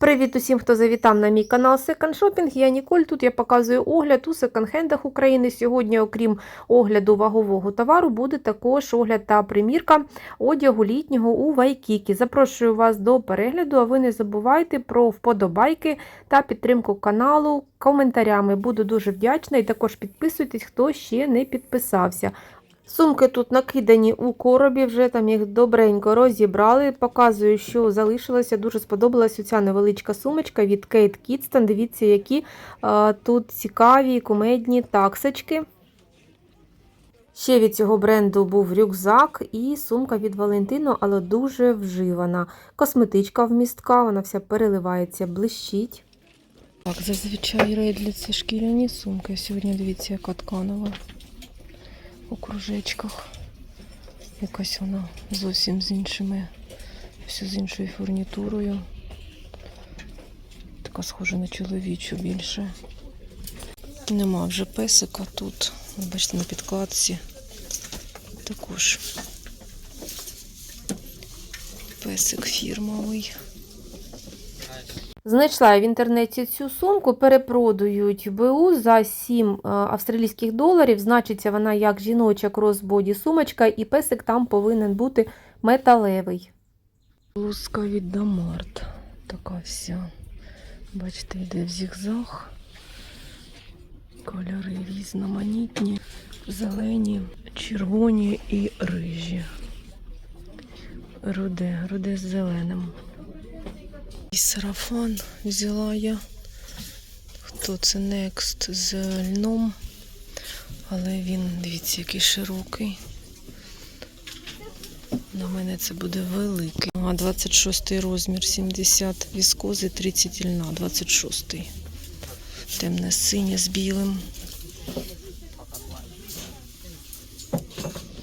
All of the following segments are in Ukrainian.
Привіт усім, хто завітав на мій канал Second Shopping. Я Ніколь. Тут я показую огляд у секонд-хендах України. Сьогодні, окрім огляду вагового товару, буде також огляд та примірка одягу літнього у Вайкікі. Запрошую вас до перегляду, а ви не забувайте про вподобайки та підтримку каналу коментарями. Буду дуже вдячна і також підписуйтесь, хто ще не підписався. Сумки тут накидані у коробі, вже там їх добренько розібрали. Показую, що залишилося. Дуже сподобалась оця невеличка сумочка від Kate Kidston. Дивіться, які а, тут цікаві кумедні таксочки. Ще від цього бренду був рюкзак і сумка від Валентино, але дуже вживана. Косметичка вмістка, вона вся переливається, блищить. Так, зазвичай редлі це шкіряні сумки. Сьогодні дивіться, яка тканова у кружечках. Якась вона зовсім з іншими, все з іншою фурнітурою. Така схожа на чоловічу більше. Нема вже песика тут. Бачите, на підкладці також песик фірмовий. Знайшла в інтернеті цю сумку, перепродають БУ за 7 е, австралійських доларів. Значиться вона як жіноча кросбоді сумочка, і песик там повинен бути металевий. Блузка від Дамарт. Така вся. Бачите, йде в зігзаг. Кольори різноманітні, зелені, червоні і рижі. Руде, руде з зеленим. І сарафан взяла я. Хто це Next з льном. Але він, дивіться, який широкий. На мене це буде великий. А 26 розмір, 70 віскози, 30 льна, 26. Темне синє з білим.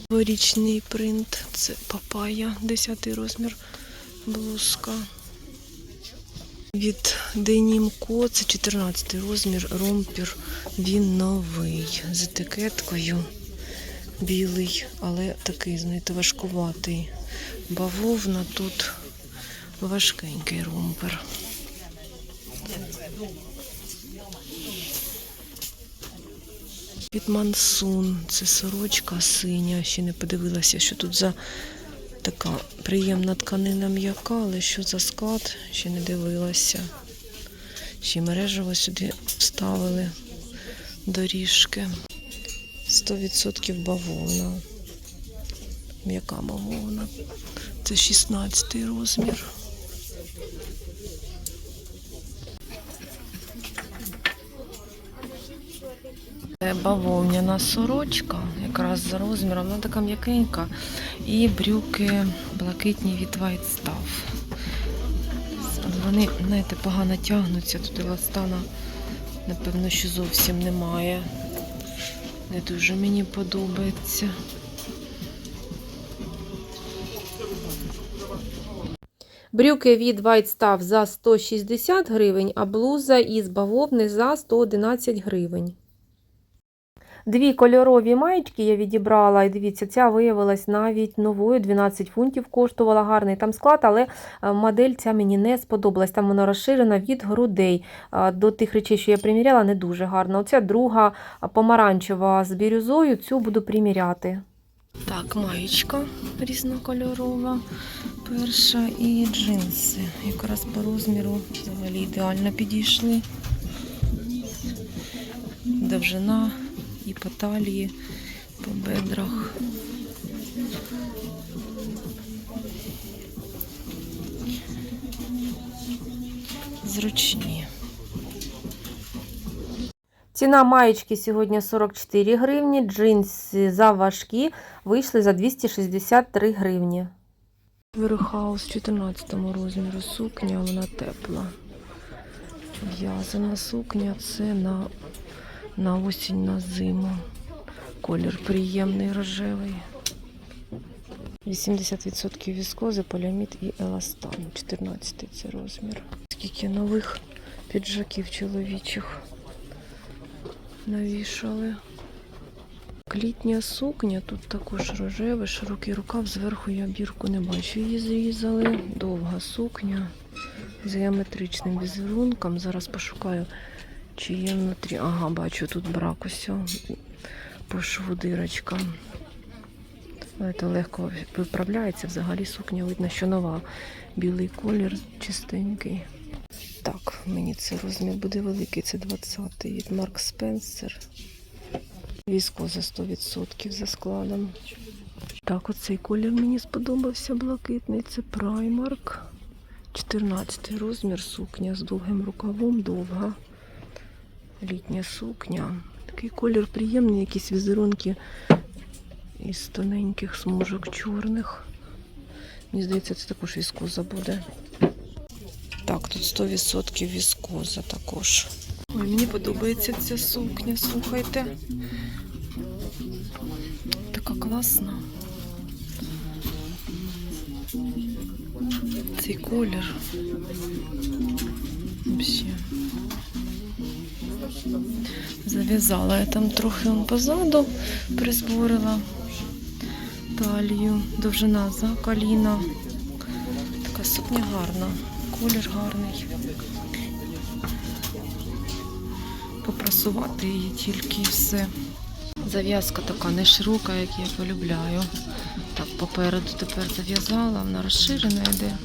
Дворічний принт. Це папая, 10 розмір, блузка. Від Co. це 14 розмір, ромпір. Він новий. З етикеткою. Білий, але такий, знаєте, важкуватий. Бавовна тут важкенький ромпер. Від Мансун. Це сорочка синя. Ще не подивилася, що тут за така приємна тканина м'яка, але що за склад, ще не дивилася. Ще мережево сюди вставили доріжки. 100% бавовна. М'яка бавовна. Це 16 розмір. Це бавовняна сорочка, якраз за розміром, вона така м'якенька. І брюки блакитні від White Stuff. Вони, знаєте, погано тягнуться, тут еластана, напевно, що зовсім немає. Не дуже мені подобається. Брюки від White Stuff за 160 гривень, а блуза із бавовни за 111 гривень. Дві кольорові маєчки я відібрала, і дивіться, ця виявилась навіть новою, 12 фунтів коштувала гарний там склад, але е, модель ця мені не сподобалась. Там вона розширена від грудей. Е, До тих речей, що я приміряла, не дуже гарна. Оця друга е, помаранчева з бірюзою, цю буду приміряти. Так, маєчка різнокольорова. Перша і джинси. Якраз по розміру взагалі ідеально підійшли. Довжина і по талії, по бедрах. Зручні. Ціна маєчки сьогодні 44 гривні, джинси заважкі вийшли за 263 гривні. Верхаус 14 розміру сукня, вона тепла. В'язана сукня це на на осінь, на зиму. Колір приємний рожевий. 80% віскози, поліамід і еластан. 14 це розмір. Скільки нових піджаків чоловічих навішали. Літня сукня, тут також рожевий, широкий рукав, зверху я бірку не бачу. Її зрізали. Довга сукня. з геометричним візерунком. Зараз пошукаю, чи є внутрі. Ага, бачу, тут брак усього. По шву дирочка. Це легко виправляється. Взагалі сукня видно, що нова. Білий колір чистенький. Так, мені це розмір буде великий. Це 20-й від Марк Спенсер. Віскоза 100% за складом. Так, оцей колір мені сподобався блакитний. Це Primark. 14 розмір сукня з довгим рукавом, довга. Літня сукня. Такий колір приємний, якісь візерунки із тоненьких смужок чорних. Мені здається, це також віскоза буде. Так, тут 100% віскоза також. Ой, мені подобається ця сукня, слухайте. Така класна. Цей колір. Вообще. Зав'язала я там трохи позаду, призборила талію, довжина за коліна. Така сукня гарна, колір гарний. Попрасувати її тільки і все. Зав'язка така не широка, як я полюбляю. Так, попереду тепер зав'язала, вона розширена йде.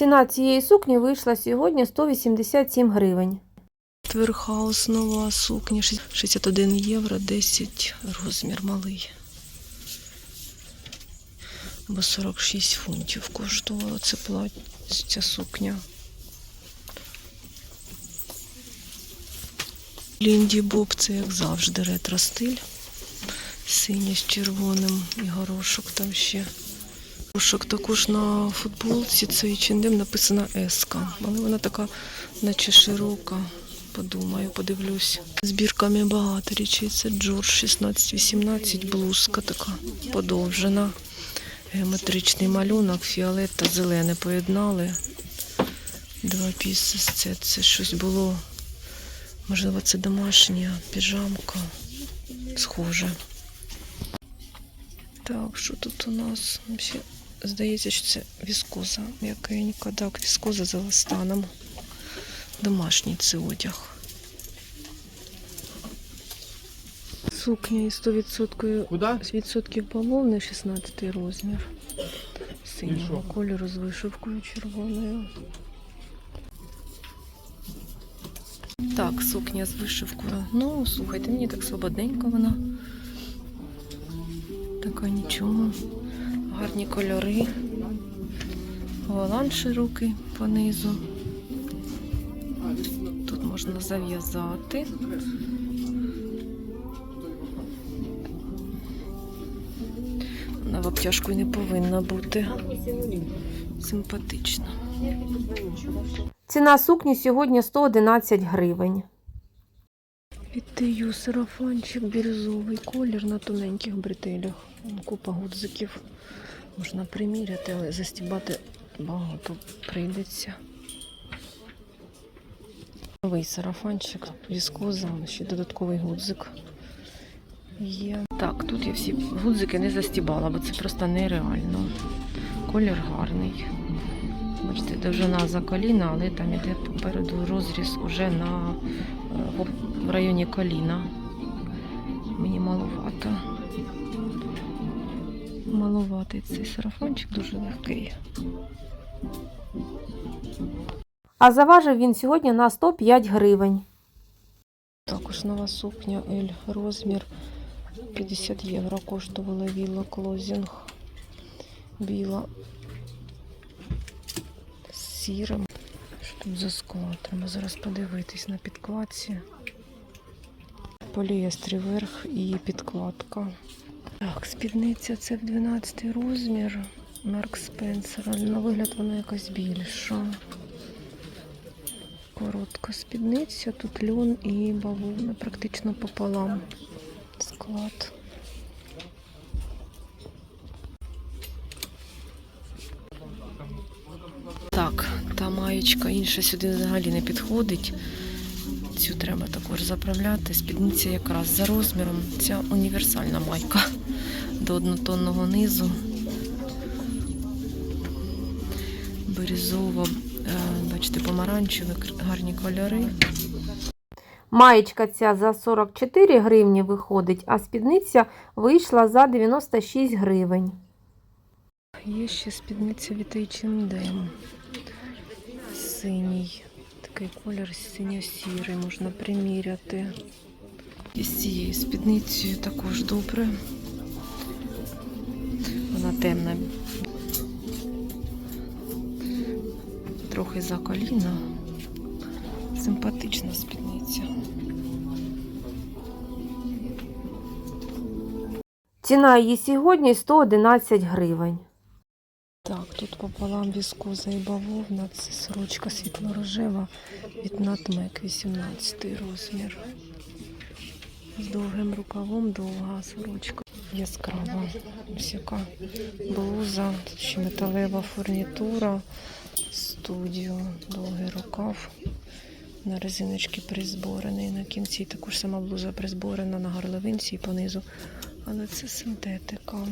Ціна цієї сукні вийшла сьогодні 187 гривень. Тверхаус нова сукня 61 євро, 10 розмір малий. Бо 46 фунтів коштувала це плать, ця сукня. Лінді Боб це як завжди ретро стиль. Синє з червоним і горошок там ще. Горошок також на футболці цей чиндем написана Еска. Але вона така, наче широка. Подумаю, подивлюсь. Збірками багато речей. Це Джордж 16-18, блузка така подовжена. Геометричний малюнок, фіолет та зелене поєднали. Два піси. Це, це щось було. Можливо, це домашня піжамка. Схоже. Так, що тут у нас? Здається, що це віскоза м'якенька. Так, віскоза за листаном. Домашній це одяг. Сукня із 100% Куда? з відсотків бавовни, 16 розмір. Синього кольору з вишивкою червоною. Так, сукня з вишивкою. Ну, слухайте, мені так свободненько вона. Така нічого. Гарні кольори. Волан широкий понизу. Тут можна зав'язати. Вона в обтяжку не повинна бути. Симпатична. Ціна сукні сьогодні 111 гривень. Відтию сарафанчик бірюзовий колір на тоненьких бретелях. Купа гудзиків. Можна приміряти, але застібати багато прийдеться. Новий сарафанчик, віскоза, ще додатковий гудзик. Є. Так, тут я всі гудзики не застібала, бо це просто нереально. Колір гарний. Бачите, довжина за коліна, але там іде попереду розріз уже на е, в районі коліна. Мені маловато. Маловатий цей сарафанчик дуже легкий. А заважив він сьогодні на 105 гривень. Також нова сукня L розмір 50 євро коштувала віла клозінг. Біла з сірим. Що тут за склад? Треба зараз подивитись на підкладці. Поліестрі верх і підкладка. Так, спідниця це в 12 розмір. Марк Спенсер. Але на вигляд вона якась більша. Коротка спідниця, тут льон і бавовна практично пополам. Склад. Так, та маєчка інша сюди взагалі не підходить. Цю треба також заправляти. Спідниця якраз за розміром. Ця універсальна майка до однотонного низу. бірюзово, е, бачите, помаранчеві, гарні кольори. Маєчка ця за 44 гривні виходить, а спідниця вийшла за 96 гривень. Є ще спідниця від H&M. Синій. Такий колір синьо-сірий, можна приміряти. І з цією спідницею також добре. Вона темна. Трохи за коліна. Симпатична спідниця. Ціна її сьогодні 111 гривень. Так, тут пополам віскоза і бавовна. Це сорочка світло-рожева від Натмек, 18 розмір. З довгим рукавом довга сорочка. Яскрава. Ось яка блуза, ще металева фурнітура, студіо, довгий рукав. На резиночки призборений. На кінці також сама блуза призборена на горловинці і понизу. Але це синтетика.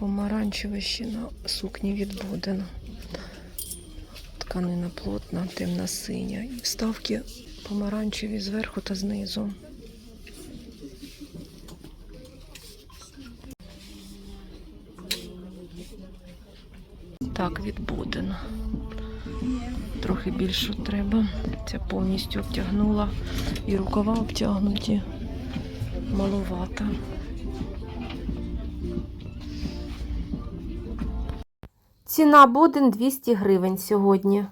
Помаранчеве ще на сукні від Бодена. Тканина плотна, темна синя. І вставки помаранчеві зверху та знизу. Так, від Бодена. Трохи більше треба. Ця повністю обтягнула. І рукава обтягнуті. Маловато. Ціна Боден 200 гривень сьогодні.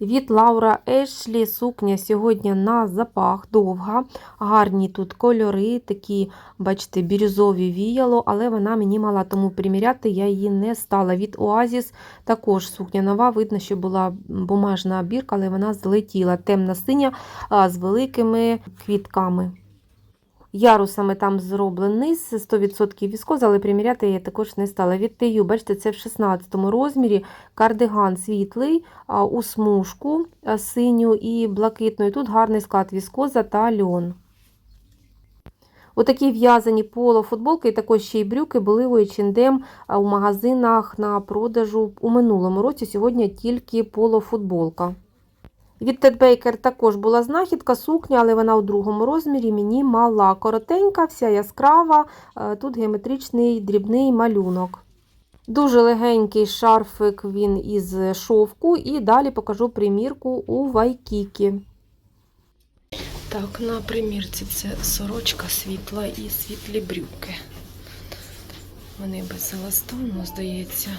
Від Лаура Ешлі сукня сьогодні на запах довга. Гарні тут кольори, такі, бачите, бірюзові віяло, але вона мені мала тому приміряти, я її не стала. Від Оазіс також сукня нова. Видно, що була бумажна бірка, але вона злетіла. Темна синя з великими квітками. Ярусами там зроблений з 100% віскоза, але приміряти я також не стала. Від Тию, бачите, це в 16 розмірі кардиган світлий у смужку синю і блакитну. І тут гарний склад віскоза та льон. Отакі в'язані поло футболки і також ще й брюки були у H&M у магазинах на продажу у минулому році. Сьогодні тільки поло футболка. Від Ted Baker також була знахідка, сукня, але вона у другому розмірі мені мала коротенька, вся яскрава, е, тут геометричний дрібний малюнок. Дуже легенький шарфик він із шовку, і далі покажу примірку у Вайкікі. Так, на примірці це сорочка світла і світлі брюки. Вони без еластану, здається.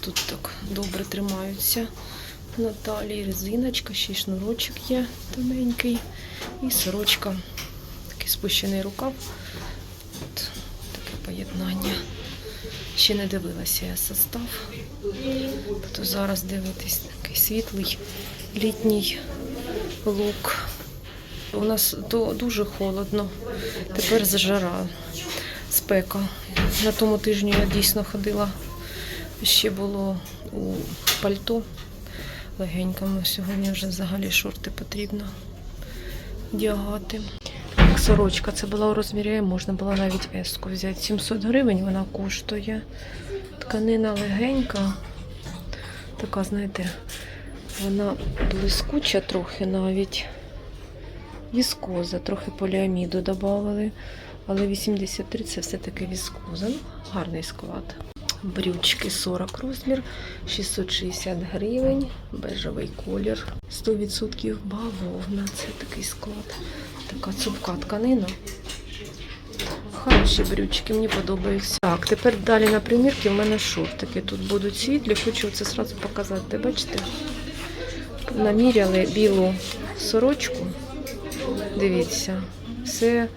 Тут так добре тримаються на талії. Резиночка, ще й шнурочок є тоненький. І сорочка, такий спущений рукав. От, таке поєднання. Ще не дивилася я состав. То зараз дивитись такий світлий літній лук. У нас то дуже холодно. Тепер жара, спека. На тому тижні я дійсно ходила. Ще було у пальто легенькому. Сьогодні вже взагалі шорти потрібно вдягати. Так, Сорочка, це була у розмірі, можна було навіть еску взяти. 700 гривень вона коштує. Тканина легенька. Така, знаєте, вона блискуча трохи навіть. Віскоза, трохи поліаміду додали, але 83 це все-таки віскоза. Ну, гарний склад. Брючки 40 розмір, 660 гривень, бежевий колір, 100% бавовна. Це такий склад. Така цупка тканина. Хороші брючки, мені подобаються. Так, тепер далі на примірки в мене шортики. Тут будуть світлі, хочу це одразу показати. Бачите? Наміряли білу сорочку. Дивіться, все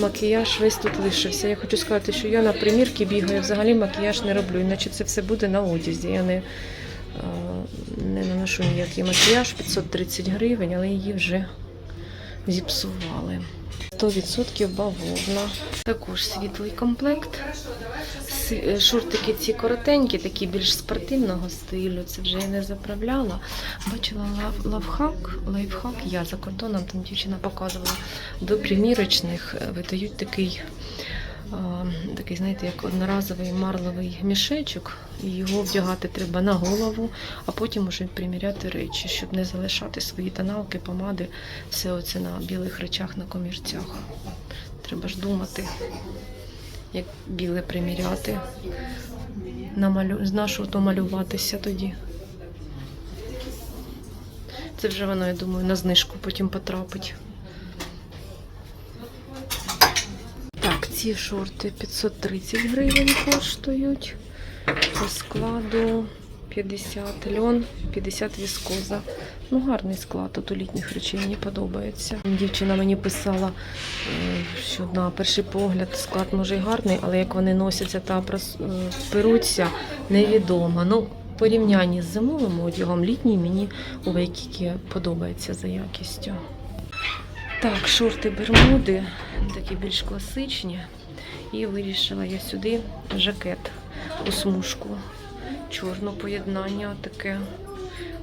макіяж весь тут лишився. Я хочу сказати, що я на примірки бігаю, взагалі макіяж не роблю, іначе це все буде на одязі. Я не, е, не наношу ніякий макіяж, 530 гривень, але її вже зіпсували. 100% бавовна. Також світлий комплект. Е, Шортики ці коротенькі, такі більш спортивного стилю. Це вже я не заправляла. Бачила лав- лайфхак. Я за кордоном там дівчина показувала. До примірочних е, видають такий такий, знаєте, як одноразовий марловий мішечок, і його вдягати треба на голову, а потім уже приміряти речі, щоб не залишати свої тоналки, помади, все оце на білих речах, на комірцях. Треба ж думати, як біле приміряти. Намалю... З нашого то малюватися тоді. Це вже воно, я думаю, на знижку потім потрапить. Так, ці шорти 530 гривень коштують. По складу 50 льон, 50 віскоза. Ну, гарний склад тут у літніх речей мені подобається. Дівчина мені писала, е, що на перший погляд склад може й гарний, але як вони носяться та е, перуться, невідомо. Ну, порівнянні з зимовим одягом, літній мені у Вайкікі подобається за якістю. Так, шорти бермуди, такі більш класичні. І вирішила я сюди жакет у смужку. Чорне поєднання таке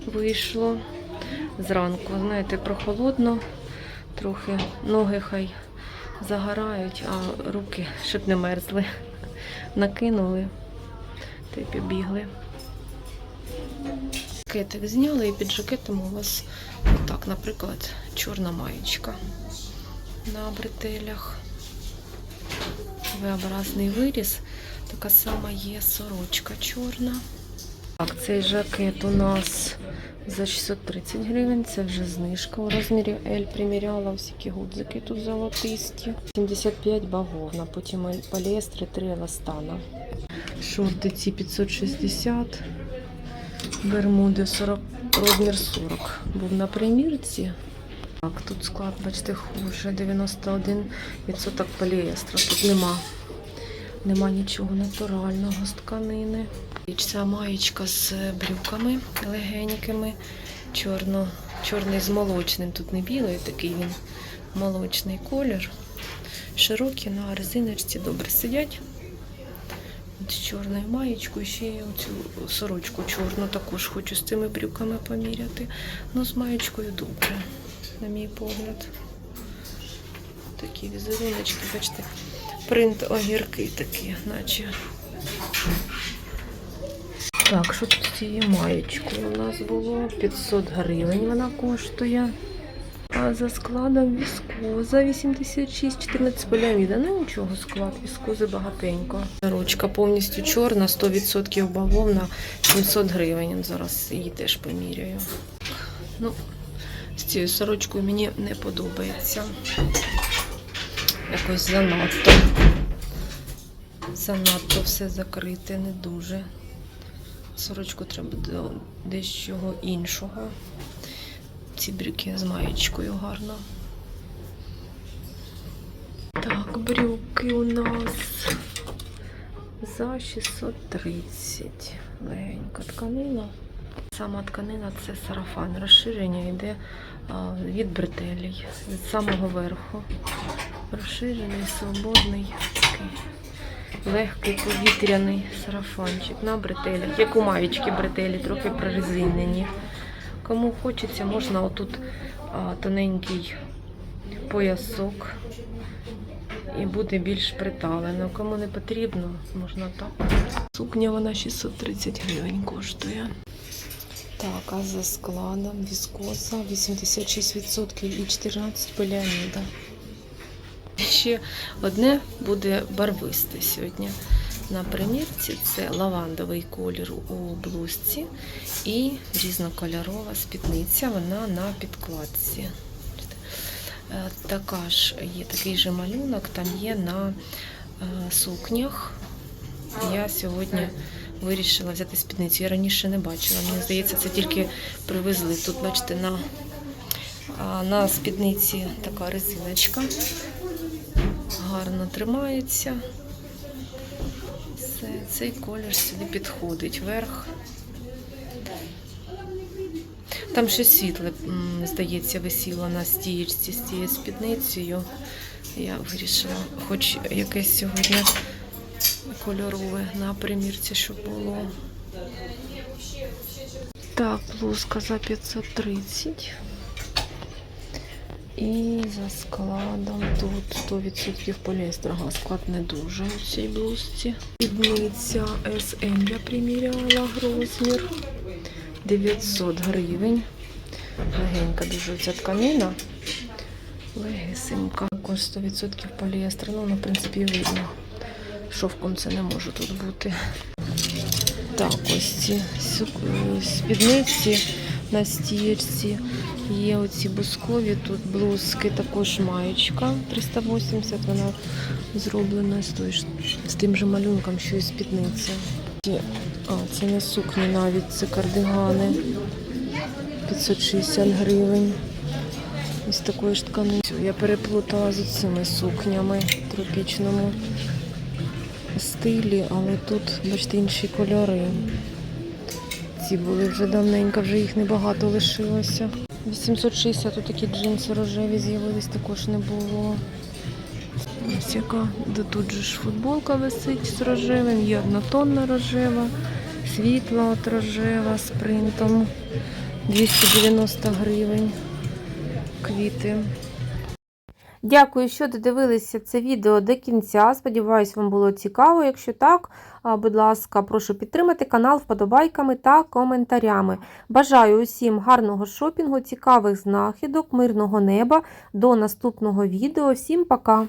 вийшло. Зранку, знаєте, прохолодно, трохи ноги хай загорають, а руки, щоб не мерзли. Накинули та й побігли. Жакетик зняли і під жакетом у вас отак, наприклад, чорна маєчка на бретелях. V-образний виріз. Така сама є сорочка чорна. Так, цей жакет у нас за 630 гривень. Це вже знижка у розмірі L. Приміряла всякі гудзики тут золотисті. 75 бавовна, потім поліестри 3 еластана. Шорти ці 560. Бермуди 40, розмір 40. Був на примірці. Так, тут склад, бачите, хуже. 91% поліестру. Тут нема. Нема нічого натурального з тканини. Ця маєчка з брюками легенькими. Чорно, чорний з молочним. Тут не білий, такий він молочний колір. Широкі на резиночці добре сидять. От з чорною маєчкою, ще я оцю сорочку чорну також хочу з цими брюками поміряти. Ну, з маєчкою добре, на мій погляд. Такі візеруночки, бачите, принт огірки такі, наче. Так, що тут з цією маєчкою у нас було? 500 гривень вона коштує. А за складом віскоза 86, 14 поліаміда. Ну нічого, склад віскози багатенько. Ручка повністю чорна, 100% бавовна, 700 гривень. Зараз її теж поміряю. Ну, з цією сорочкою мені не подобається. Якось занадто. Занадто все закрите, не дуже. Сорочку треба до дещо іншого. Ці брюки з маєчкою гарно. Так, брюки у нас за 630. Легенька тканина. Сама тканина це сарафан. Розширення йде від бретелей, від самого верху. Розширений, свободний, такий легкий повітряний сарафанчик на бретелях. Як у маєчки бретелі, трохи прорезинені. Кому хочеться, можна отут а, тоненький поясок і буде більш приталено. Кому не потрібно, можна так. Сукня вона 630 гривень коштує. Так, а за складом віскоза 86% і 14 поліаміда. Ще одне буде барвисте сьогодні. На примірці це лавандовий колір у блузці і різнокольорова спідниця, вона на підкладці. Е, Така ж є такий же малюнок, там є на е, сукнях. Я сьогодні вирішила взяти спідницю. Я раніше не бачила. Мені здається, це тільки привезли. Тут, бачите, на, на спідниці така резиночка. Гарно тримається. Все, цей колір сюди підходить вверх. Там щось світле, здається, висіло на стієчці з цією спідницею. Я вирішила, хоч якесь сьогодні кольорове на примірці, щоб було. Так, блузка за 530. І за складом тут 100% поліестерга. Склад не дуже у цій блузці. Спідниця SM я приміряла розмір 900 гривень. Легенька дуже ця тканина. Легесенька. Також 100% поліестер. Ну, в принципі, видно. Шовком це не може тут бути. Так, ось ці сю- спідниці на стірці. Є оці бускові тут блузки, також маєчка 380, вона зроблена з, той з тим же малюнком, що і спідниця. А, це не сукні навіть, це кардигани. 560 гривень. Із такої ж ткани. Я переплутала з цими сукнями в тропічному стилі, але тут, бачите, інші кольори. Ці були вже давненько, вже їх небагато лишилося. 860 тут такі джинси рожеві з'явились, також не було. Ось яка, де тут же ж футболка висить з рожевим, є однотонна рожева, світла от рожева з принтом. 290 гривень. Квіти. Дякую, що додивилися це відео до кінця. Сподіваюсь, вам було цікаво. Якщо так, будь ласка, прошу підтримати канал вподобайками та коментарями. Бажаю усім гарного шопінгу, цікавих знахідок, мирного неба. До наступного відео. Всім пока!